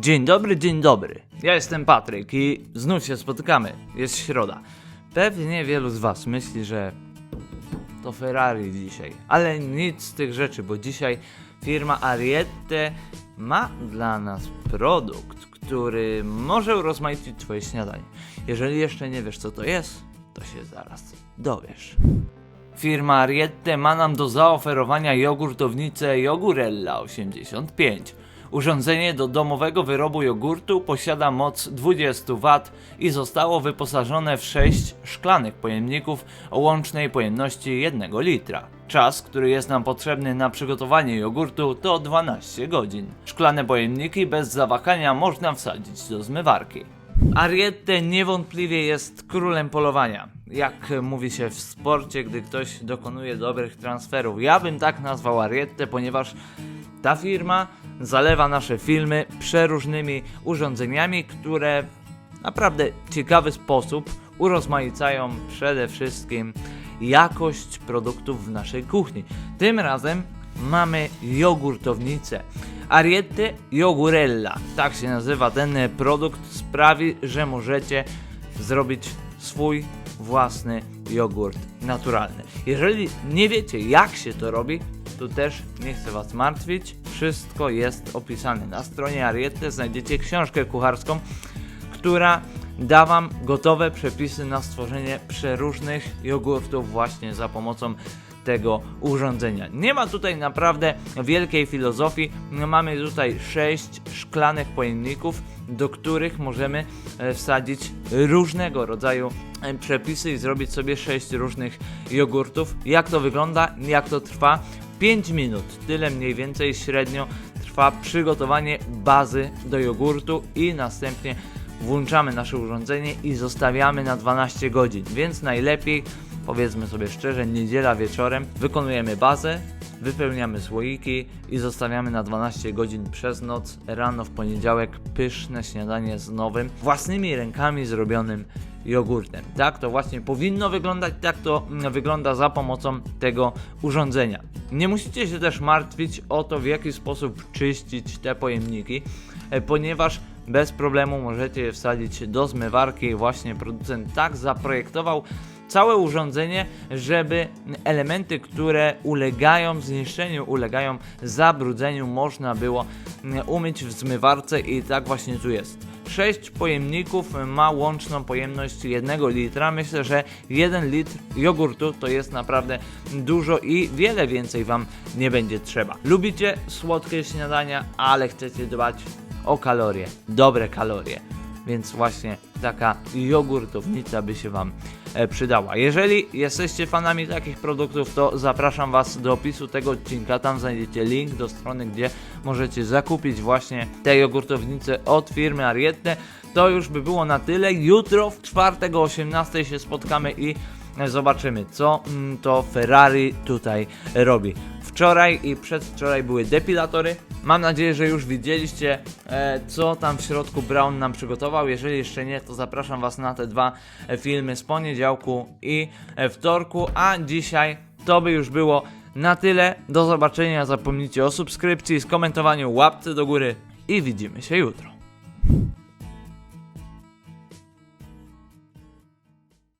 Dzień dobry, dzień dobry. Ja jestem Patryk i znów się spotykamy. Jest środa. Pewnie wielu z Was myśli, że to Ferrari dzisiaj, ale nic z tych rzeczy, bo dzisiaj firma Ariete ma dla nas produkt, który może urozmaicić Twoje śniadanie. Jeżeli jeszcze nie wiesz, co to jest, to się zaraz dowiesz. Firma Ariete ma nam do zaoferowania jogurtownicę Jogurella 85. Urządzenie do domowego wyrobu jogurtu posiada moc 20 W i zostało wyposażone w 6 szklanych pojemników o łącznej pojemności 1 litra. Czas, który jest nam potrzebny na przygotowanie jogurtu to 12 godzin. Szklane pojemniki bez zawahania można wsadzić do zmywarki. Ariete niewątpliwie jest królem polowania. Jak mówi się w sporcie, gdy ktoś dokonuje dobrych transferów. Ja bym tak nazwał Ariete, ponieważ ta firma zalewa nasze filmy przeróżnymi urządzeniami, które w naprawdę ciekawy sposób urozmaicają przede wszystkim jakość produktów w naszej kuchni. Tym razem mamy jogurtownicę. Ariete Jogurella, tak się nazywa ten produkt, sprawi, że możecie zrobić swój własny jogurt naturalny. Jeżeli nie wiecie jak się to robi, to też nie chcę Was martwić. Wszystko jest opisane. Na stronie Ariete znajdziecie książkę kucharską, która da Wam gotowe przepisy na stworzenie przeróżnych jogurtów właśnie za pomocą tego urządzenia. Nie ma tutaj naprawdę wielkiej filozofii. Mamy tutaj sześć szklanych pojemników, do których możemy e, wsadzić różnego rodzaju e, przepisy i zrobić sobie sześć różnych jogurtów. Jak to wygląda, jak to trwa? 5 minut, tyle mniej więcej średnio trwa przygotowanie bazy do jogurtu i następnie włączamy nasze urządzenie i zostawiamy na 12 godzin, więc najlepiej, powiedzmy sobie szczerze, niedziela wieczorem wykonujemy bazę, wypełniamy słoiki i zostawiamy na 12 godzin przez noc. Rano w poniedziałek pyszne śniadanie z nowym, własnymi rękami zrobionym jogurtem. Tak to właśnie powinno wyglądać, tak to mm, wygląda za pomocą tego urządzenia. Nie musicie się też martwić o to, w jaki sposób czyścić te pojemniki, e, ponieważ bez problemu możecie je wsadzić do zmywarki. Właśnie producent tak zaprojektował całe urządzenie, żeby elementy, które ulegają zniszczeniu, ulegają zabrudzeniu, można było mm, umyć w zmywarce i tak właśnie tu jest. 6 pojemników ma łączną pojemność 1 litra. Myślę, że 1 litr jogurtu to jest naprawdę dużo i wiele więcej Wam nie będzie trzeba. Lubicie słodkie śniadania, ale chcecie dbać o kalorie, dobre kalorie. Więc właśnie taka jogurtownica by się Wam e, przydała. Jeżeli jesteście fanami takich produktów, to zapraszam Was do opisu tego odcinka. Tam znajdziecie link do strony, gdzie możecie zakupić właśnie te jogurtownice od firmy Ariete. To już by było na tyle. Jutro w czwartek o 18 się spotkamy i zobaczymy, co mm, to Ferrari tutaj robi. Wczoraj i przedwczoraj były depilatory. Mam nadzieję, że już widzieliście, e, co tam w środku Brown nam przygotował. Jeżeli jeszcze nie, to zapraszam Was na te dwa e, filmy z poniedziałku i e, wtorku. A dzisiaj to by już było na tyle. Do zobaczenia. Zapomnijcie o subskrypcji, skomentowaniu, łapce do góry i widzimy się jutro.